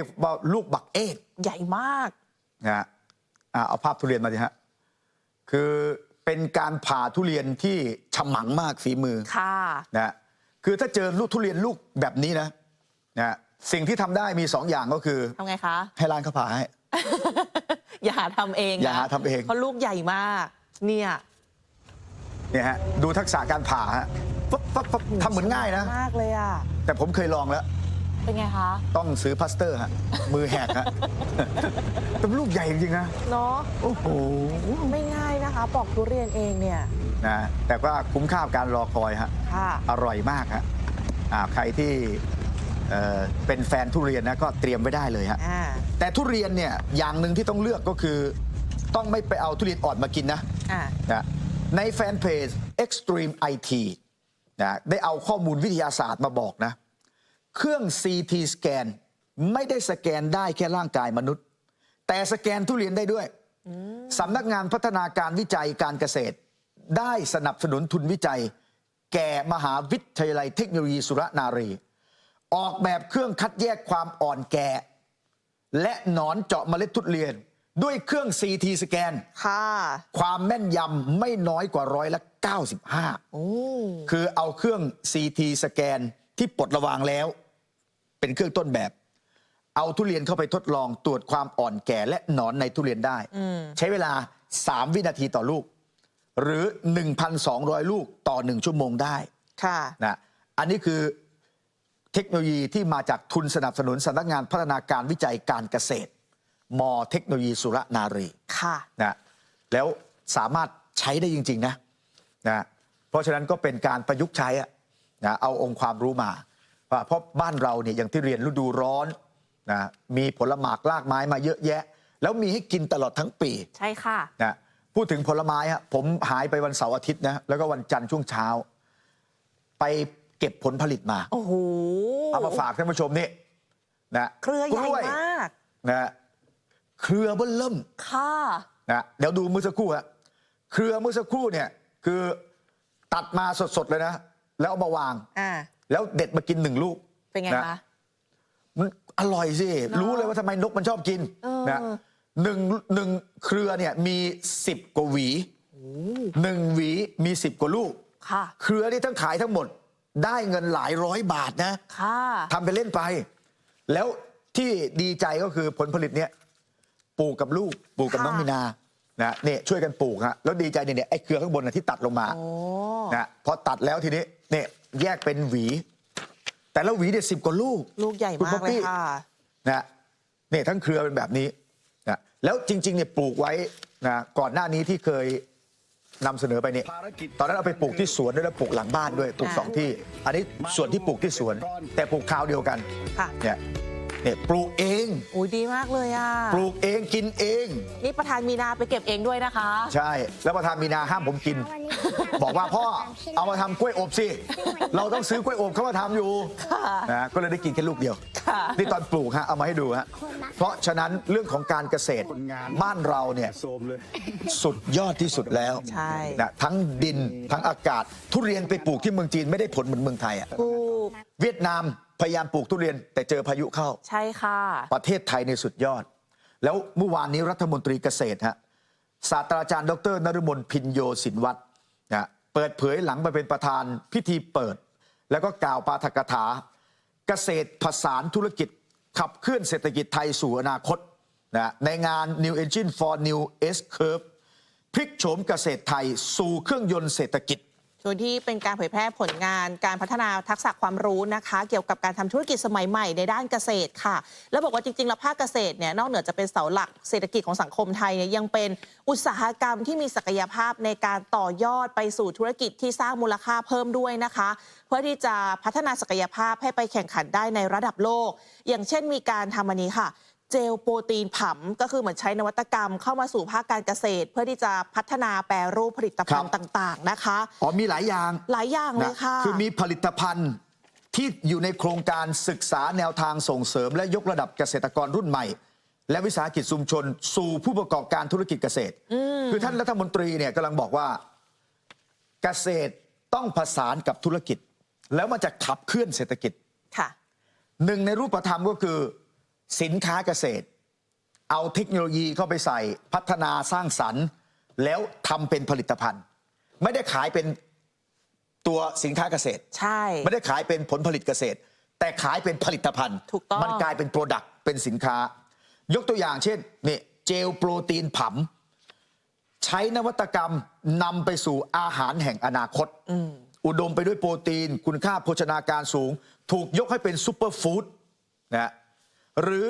รียกว่าลูกบักเอกใหญ่มากนะฮะอะเอาภาพทุเรียนมาดิฮะคือเป็นการผ่าทุเรียนที่ฉมังมากฝีมือค่ะนะฮะคือถ้าเจอลูกทุเรียนลูกแบบนี้นะนะฮะสิ่งที่ทำได้มีสองอย่างก็คือทำไงคะให้ร้านเขาผ่าให้อย่าหาทำเองนะอย่าหาทำเองเพราะลูกใหญ่มาก เนี่ยเนี่ยฮะดูทักษะการผ่าฮะปั๊บปั๊บปั๊บทำเหมือนง่ายนะมากเลยอะแต่ผมเคยลองแล้ว เป็นไงคะ ต้องซื้อพลาสเตอร์ฮะ มือแหกฮะ เป็นลูกใหญ่จริงๆนะ เนาะโอ้โห ไม่ง่ายนะคะ ปอกทุเรียนเองเนี่ย นะ แต่ว่าคุ้มค่ากับการรอคอยฮะ ค่ะ อร่อยมากฮะอ่าใครที่เอ่อเป็นแฟนทุเรียนนะก็เตรียมไว้ได้เลยฮะ อ่า แต่ทุเรียนเนี่ยอย่างหนึ่งที่ต้องเลือกก็คือ ต้องไม่ไปเอาทุเรียนอ่อนมากินนะ อ่า นะในแฟนเพจ Extreme IT นะได้เอาข้อมูลวิทยาศาสตร์มาบอกนะ เครื่อง CT สแกนไม่ได้สแกนได้แค่ร่างกายมนุษย์ แต่สแกนทุเรียนได้ด้วยสำนักงานพัฒนาการวิจัยการเกษตร ได้สนับสนุนทุนวิจัย แก่มหาวิทยาลัยเทคโนโลยีสุรนารี ออกแบบเครื่องคัดแยกความอ่อนแก่ และหนอนเจาะเมล็ดทุเรียน ด้วยเครื่อง CT สแกนค่ะความแม่นยำไม่น้อยกว่าร้อยละ95โอ้คือเอาเครื่อง CT สแกนที่ปลดระวางแล้ว เป็นเครื่องต้นแบบ เอาทุเรียนเข้าไปทดลองตรวจความอ่อนแก่และหนอนในทุเรียนได้ ใช้เวลา 3 วินาทีต่อลูก หรือ 1,200 ลูกต่อ 1 ชั่วโมงได้ค่ะนะอันนี้คือเทคโนโลยีที่มาจากทุนสนับสนุนสำนักงานพัฒนาการวิจัยการเกษตรมเทคโนโลยีสุรนารีค่ะนะแล้วสามารถใช้ได้จริง ๆ นะนะเพราะฉะนั้นก็เป็นการประยุกต์ใช้อะนะเอาองค์ความรู้มาว่า เพราะบ้านเราเนี่ยอย่างที่เรียนฤดูร้อนนะมีผลหมากลากไม้มาเยอะแยะ แล้วมีให้กินตลอดทั้งปี ใช่ค่ะนะพูดถึงผลไม้ฮะผมหายไปวันเสาร์อาทิตย์นะแล้วก็วันจันทร์ช่วงเช้า ไปเก็บผลผลิตมาโอ้โหเอามาฝากท่านผู้ชมนี่นะเครือใหญ่กล้วยมากนะเครือเบิ้ลเริ่มค่ะนะเดี๋ยวดูเมื่อสักครู่ฮะเครือเมื่อสักครู่เนี่ยคือตัดมาสดๆเลยนะ แล้วเอามาวางอ่า แล้วเด็ดมากินหนึ่งลูกเป็นไงนะคะมันอร่อยสิเนอะรู้เลยว่าทำไมนกมันชอบกินเออนะหนึ่งหนึ่งเครือเนี่ยมีสิบกว่าหวีหนึ่งหวีมีสิบกว่าลูกค่ะเครือนี่ทั้งขายทั้งหมด ได้เงินหลายร้อยบาทนะค่ะทำไปเล่นไป แล้วที่ดีใจก็คือผลผลิตเนี่ยปลูกกับลูกปลูกกับค่ะน้องมินานะเนี่ยช่วยกันปลูกฮะแล้วดีใจเนี่ยเนี่ยไอ้เครือข้างบนนะที่ตัดลงมาโอ้นะพอตัดแล้วทีนี้เนี่ย แยกเป็นหวี แต่ละหวีเนี่ยสิบกว่าลูก ลูกใหญ่คุณมาป๊กอปเลยปี้ค่ะนะเนี่ยทั้งเครือเป็นแบบนี้นะแล้วจริงๆเนี่ยปลูกไว้นะก่อนหน้านี้ที่เคยนำเสนอไปเนี่ยตอนนั้นเอาไปปลูกที่สวนด้วยแล้วปลูกหลังบ้านด้วยปลูกอ่าสองที่ อันนี้ส่วนที่ปลูกที่สวน แต่ปลูกคราวเดียวกันค่ะเนี่ย เนี่ยปลูกเองอุ้ยดีมากเลยอะ ปลูกเองกินเอง นี่ประธานมีนาไปเก็บเองด้วยนะคะ ใช่ แล้วประธานมีนาห้ามผมกิน บอกว่าพ่อเอามาทำกล้วยอบสิ เราต้องซื้อกล้วยอบเข้ามาทำอยู่ค่ะนะก็เลยได้กินแค่ลูกเดียว ค่ะ นี่ตอนปลูกฮะเอามาให้ดูฮะเพราะฉะนั้นเรื่องของการเกษตรบ้านเราเนี่ยโซมเลย สุดยอดที่สุดแล้วใช่ นะทั้งดินทั้งอากาศ ทุเรียนไปปลูกที่เมืองจีนไม่ได้ผลเหมือนเมืองไทยอะ ถูก เวียดนาม พยายามปลูกทุเรียนแต่เจอพายุเข้า ใช่ค่ะ ประเทศไทยในยสุดยอด แล้วเมื่อวานนี้รัฐมนตรีเกษตรฮะศาสตราจารย์ ดรนฤมลพินโยสินวัตรนะเปิดเผยหลังไปเป็นประธานพิธีเปิด แล้วก็กล่าวปาฐกถา เกษตรผสานธุรกิจ ขับเคลื่อนเศรษฐกิจไทยสู่อนาคตนะในงาน New Engine for New S Curve พลิกโฉมเกษตรไทยสู่เครื่องยนต์เศรษฐกิจ โดยที่เป็นการเผยแพร่ผลงานการพัฒนาทักษะความรู้นะคะ เกี่ยวกับการทำธุรกิจสมัยใหม่ในด้านเกษตรค่ะ แล้วบอกว่าจริงๆแล้วภาคเกษตรเนี่ยนอกเหนือจะเป็นเสาหลักเศรษฐกิจของสังคมไทยเนี่ยยังเป็นอุตสาหกรรมที่มีศักยภาพในการต่อยอดไปสู่ธุรกิจที่สร้างมูลค่าเพิ่มด้วยนะคะ เพื่อที่จะพัฒนาศักยภาพให้ไปแข่งขันได้ในระดับโลก อย่างเช่นมีการทำอันนี้ค่ะ เจลโปรตีนผำก็คือเหมือนใช้นวัตกรรมเข้ามาสู่ภาคการเกษตร เพื่อที่จะพัฒนาแปรรูปผลิตภัณฑ์ครับต่าง ๆ นะคะ อ๋อมีหลายอย่าง หลายอย่างเลยค่ะ คือมีผลิตภัณฑ์ที่อยู่ในโครงการศึกษาแนวทางส่งเสริม และยกระดับเกษตรกรรุ่นใหม่ และวิสาหกิจชุมชน สู่ผู้ประกอบการธุรกิจเกษตร คือท่านรัฐมนตรีเนี่ยกำลังบอกว่าเกษตรต้องผสานกับธุรกิจ แล้วมันจะขับเคลื่อนเศรษฐกิจค่ะหนึ่งในรูปธรรมก็คือ สินค้าเกษตร เอาเทคโนโลยีเข้าไปใส่พัฒนาสร้างสรรค์ แล้วทำเป็นผลิตภัณฑ์ ไม่ได้ขายเป็นตัวสินค้าเกษตร ใช่ ไม่ได้ขายเป็นผลผลิตเกษตร แต่ขายเป็นผลิตภัณฑ์ ถูกต้อง มันกลายเป็นโปรดักต์เป็นสินค้า ยกตัวอย่างเช่นนี่เจลโปรตีนผำใช้นวัตกรรมนำไปสู่อาหารแห่งอนาคต อุดมไปด้วยโปรตีน คุณค่าโภชนาการสูง ถูกยกให้เป็นซูเปอร์ฟู้ดนะ หรือ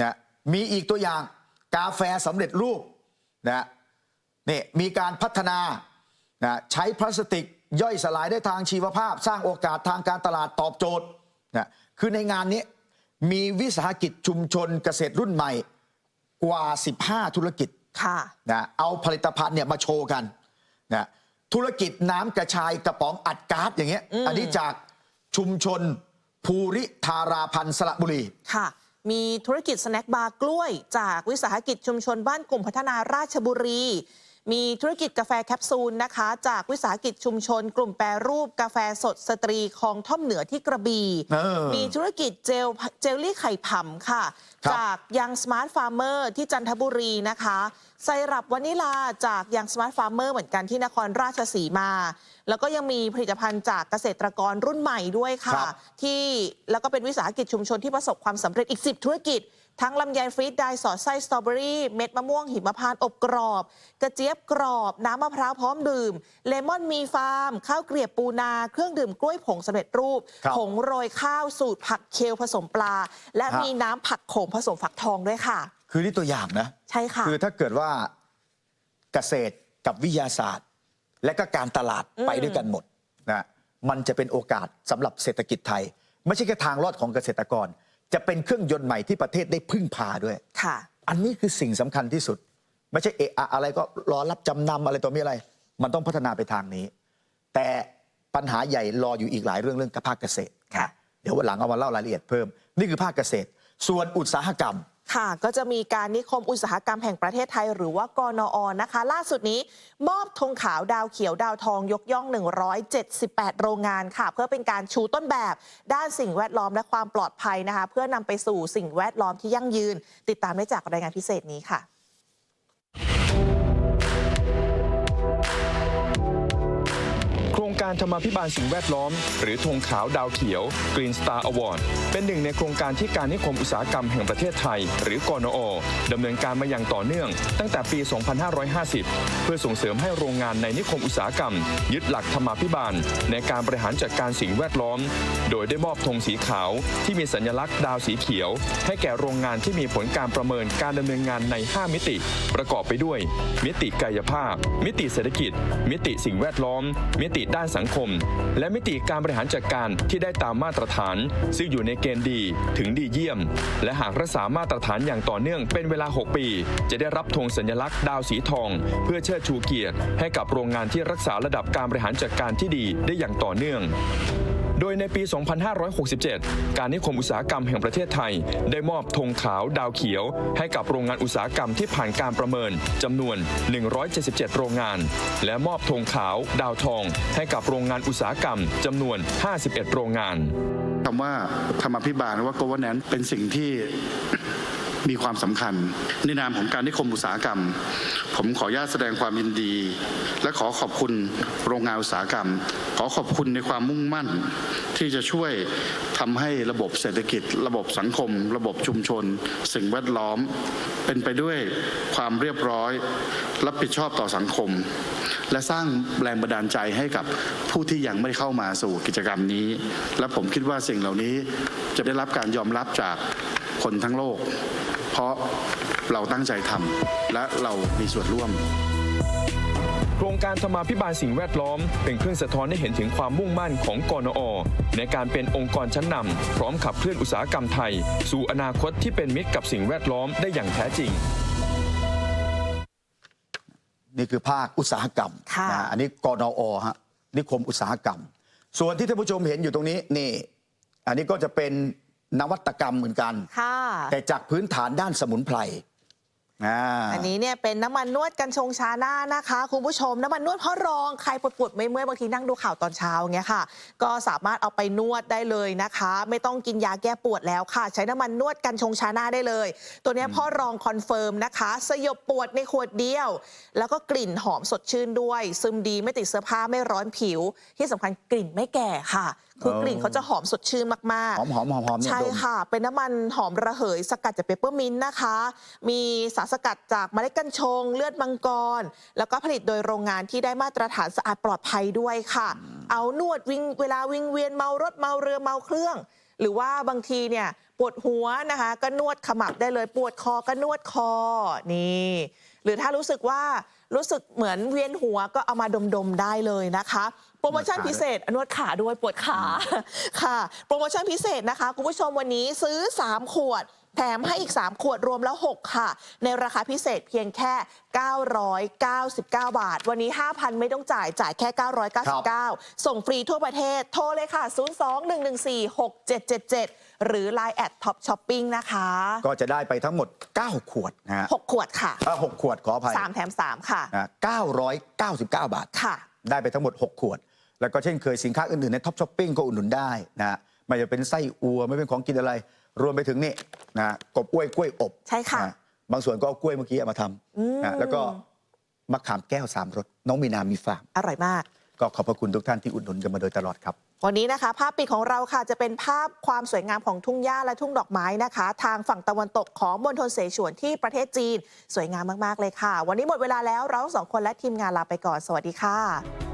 นะมีอีกตัวอย่างกาแฟสำเร็จรูปนะนี่มีการพัฒนานะใช้พลาสติกย่อยสลายได้ทางชีวภาพ สร้างโอกาสทางการตลาดตอบโจทย์นะคือในงานนี้มีวิสาหกิจชุมชนเกษตรรุ่นใหม่กว่า 15 ธุรกิจค่ะนะเอาผลิตภัณฑ์เนี่ยมาโชว์กันนะธุรกิจน้ำกระชายกระป๋องอัดก๊าซอย่างเงี้ยอันนี้จากชุมชน ภูริธาราพันธ์สระบุรี ค่ะ มีธุรกิจสแน็คบาร์กล้วย จากวิสาหกิจชุมชนบ้านกลุ่มพัฒนาราชบุรี มีธุรกิจกาแฟแคปซูลนะคะ จากวิสาหกิจชุมชน กลุ่มแปรรูปกาแฟสดสตรีคลองท่อมเหนือที่กระบี่ เออ มีธุรกิจเจลเจลลี่ไข่ผำค่ะ ครับ จากยังสมาร์ทฟาร์มเมอร์ที่จันทบุรีนะคะ ไซรัปวานิลาจากยังสมาร์ทฟาร์มเมอร์เหมือนกันที่นครราชสีมา แล้วก็ยังมีผลิตภัณฑ์จากเกษตรกรรุ่นใหม่ด้วยค่ะครับที่แล้วก็เป็นวิสาหกิจชุมชนที่ประสบความสำเร็จอีก 10 ธุรกิจ ทั้งลำไยฟรีดไดร์สอดไส้สตรอเบอรี่เม็ดมะม่วงหิมพานต์อบกรอบ กระเจี๊ยบกรอบ น้ำมะพร้าวพร้อมดื่ม เลมอนมีฟาร์ม ข้าวเกลียบปูนา เครื่องดื่มกล้วยผงสำเร็จรูปครับผงโรยข้าวสูตรผักเคลผสมปลา และฮะมีน้ำผักโขมผสมฝักทองด้วยค่ะ คือนี่ตัวอย่างนะใช่ค่ะคือถ้าเกิดว่าเกษตรกับวิทยาศาสตร์ และก็การตลาดอืมไปด้วยกันหมดนะมันจะเป็นโอกาสสำหรับเศรษฐกิจไทย ไม่ใช่แค่ทางรอดของเกษตรกร จะเป็นเครื่องยนต์ใหม่ที่ประเทศได้พึ่งพาด้วยค่ะ อันนี้คือสิ่งสำคัญที่สุด ไม่ใช่เอะอะอะไรก็รอรับจำนำอะไรตัวมีอะไร มันต้องพัฒนาไปทางนี้ แต่ปัญหาใหญ่รออยู่อีกหลายเรื่องเรื่องกับภาคเกษตรค่ะเดี๋ยววันหลังเอามาเล่ารายละเอียดเพิ่ม นี่คือภาคเกษตร ส่วนอุตสาหกรรม ค่ะก็จะมีการนิคมอุตสาหกรรมแห่งประเทศไทย หรือว่ากนอนะคะ ล่าสุดนี้ มอบธงขาวดาวเขียวดาวทองยกย่อง 178 โรงงานค่ะ เพื่อเป็นการชูต้นแบบ ด้านสิ่งแวดล้อมและความปลอดภัยนะคะ เพื่อนำไปสู่สิ่งแวดล้อมที่ยั่งยืน ติดตามได้จากรายงานพิเศษนี้ค่ะ โครงการธรรมาภิบาลสิ่งแวดล้อม หรือธงขาวดาวเขียว Green Star Award เป็นหนึ่งในโครงการที่การนิคมอุตสาหกรรมแห่งประเทศไทย หรือกนอดำเนินการมาอย่างต่อเนื่อง ตั้งแต่ปี 2550 เพื่อส่งเสริมให้โรงงานในนิคมอุตสาหกรรม ยึดหลักธรรมาภิบาล ในการบริหารจัดการสิ่งแวดล้อม โดยได้มอบธงสีขาว ที่มีสัญลักษณ์ดาวสีเขียว ให้แก่โรงงานที่มีผลการประเมินการดำเนินงานใน 5 มิติ ประกอบไปด้วย มิติกายภาพ มิติเศรษฐกิจ มิติสิ่งแวดล้อม มิติด้านสังคม และมิติการบริหารจัดการที่ได้ตามมาตรฐาน ซึ่งอยู่ในเกณฑ์ดีถึงดีเยี่ยม และหากรักษามาตรฐานอย่างต่อเนื่องเป็นเวลา 6 ปี จะได้รับธงสัญลักษณ์ดาวสีทอง เพื่อเชิดชูเกียรติ ให้กับโรงงานที่รักษาระดับการบริหารจัดการที่ดีได้อย่างต่อเนื่อง โดยในปี 2567 การนิคมอุตสาหกรรมแห่งประเทศไทย ได้มอบธงขาวดาวเขียว ให้กับโรงงานอุตสาหกรรมที่ผ่านการประเมินจำนวน 177 โรงงาน และมอบธงขาวดาวทอง ให้กับโรงงานอุตสาหกรรมจำนวน 51 โรงงานคำว่าธรรมาภิบาลหรือว่า governance เป็นสิ่งที่ มีความสำคัญ ในนามของการนิคมอุตสาหกรรม ผมขออนุญาตแสดงความยินดี และขอขอบคุณโรงงานอุตสาหกรรม ขอขอบคุณในความมุ่งมั่น ที่จะช่วยทำให้ระบบเศรษฐกิจ ระบบสังคม ระบบชุมชน สิ่งแวดล้อม เป็นไปด้วยความเรียบร้อย รับผิดชอบต่อสังคม และสร้างแรงบันดาลใจให้กับผู้ที่ยังไม่เข้ามาสู่กิจกรรมนี้ และผมคิดว่าสิ่งเหล่านี้จะได้รับการยอมรับจากคนทั้งโลก เพราะเราตั้งใจทำและเรามีส่วนร่วมโครงการธรรมาภิบาลสิ่งแวดล้อม เป็นเครื่องสะท้อนให้เห็นถึงความมุ่งมั่นของกนอ ในการเป็นองค์กรชั้นนำพร้อมขับเคลื่อนอุตสาหกรรมไทย สู่อนาคตที่เป็นมิตรกับสิ่งแวดล้อมได้อย่างแท้จริง นี่คือภาคอุตสาหกรรมค่ะนะอันนี้กนอฮะนิคมอุตสาหกรรม ส่วนที่ท่านผู้ชมเห็นอยู่ตรงนี้นี่ อันนี้ก็จะเป็น นวัตกรรมเหมือนกัน ค่ะแต่จากพื้นฐานด้านสมุนไพรอ่า อันนี้เนี่ยเป็นน้ำมันนวดกันชงชาหน้านะคะ คุณผู้ชมน้ำมันนวดพ่อรองใครปวดปวดๆเมื่อยๆบางทีนั่งดูข่าวตอนเช้าอย่างเงี้ยค่ะ ก็สามารถเอาไปนวดได้เลยนะคะ ไม่ต้องกินยาแก้ปวดแล้วค่ะ ใช้น้ำมันนวดกันชงชาหน้าได้เลย ตัวเนี้ยพ่อรองคอนเฟิร์มนะคะ สยบปวดในขวดเดียว แล้วก็กลิ่นหอมสดชื่นด้วย ซึมดีไม่ติดเสื้อผ้าไม่ร้อนผิว ที่สำคัญกลิ่นไม่แก่ค่ะ คือกลิ่นเขาจะหอมสดชื่นมากหอมหอมหอมหอมเนี่ยใช่ดมค่ะ เป็นน้ำมันหอมระเหย สกัดจากเปปเปอร์มินต์นะคะ มีสารสกัดจากเมล็ดกัญชง เลือดมังกร แล้วก็ผลิตโดยโรงงานที่ได้มาตรฐานสะอาดปลอดภัยด้วยค่ะ เอานวดวิ่งเวลาวิ่งเวียนเมารถเมาเรือเมาเครื่อง หรือว่าบางทีเนี่ยปวดหัวนะคะ ก็นวดขมับได้เลยปวดคอก็นวดคอนี่หรือถ้ารู้สึกว่ารู้สึกเหมือนเวียนหัวก็เอามาดมๆได้เลยนะคะ โปรโมชั่นพิเศษนวดขาด้วยปวดขาค่ะ โปรโมชั่นพิเศษนะคะ คุณผู้ชมวันนี้ซื้อ 3 ขวด แถมให้อีก 3 ขวดรวมแล้ว 6 ค่ะ ในราคาพิเศษเพียงแค่ 999 บาท วันนี้ 5,000 ไม่ต้องจ่ายจ่ายแค่ 999 ส่งฟรีทั่วประเทศโทรเลยค่ะ 02-114-6777 หรือ Line แอดท็อปช้อปปิ้งนะคะ ก็จะได้ไปทั้งหมด 9 ขวดนะฮะ6ขวดค่ะเอ่อหกขวดขออภัย3แถม 3 ค่ะนะ999 บาทค่ะได้ไปทั้งหมด 6 ขวด แล้วก็เช่นเคยสินค้าอื่นๆในท็อปช้อปปิ้งก็อุดหนุนได้นะฮะไม่ว่าจะเป็นไส้อัวไม่เป็นของกินอะไร รวมไปถึงนี่นะกบกล้วยกล้วยอบใช่ค่ะนบางส่วนก็เอากล้วยเมื่อกี้เอามาทำนะแล้วก็มะขามแก้วสามรสน้องมีนามีฟาร์มอร่อยมาก ก็ขอบพระคุณทุกท่านที่อุดหนุนกันมาโดยตลอดครับวันนี้นะคะ ภาพปิดของเราค่ะจะเป็นภาพความสวยงามของทุ่งหญ้าและทุ่งดอกไม้นะคะ ทางฝั่งตะวันตกของมณฑลเสฉวนที่ประเทศจีน สวยงามมาก ๆ เลยค่ะ วันนี้หมดเวลาแล้วเราทั้งสองคนและทีมงานลาไปก่อน สวัสดีค่ะ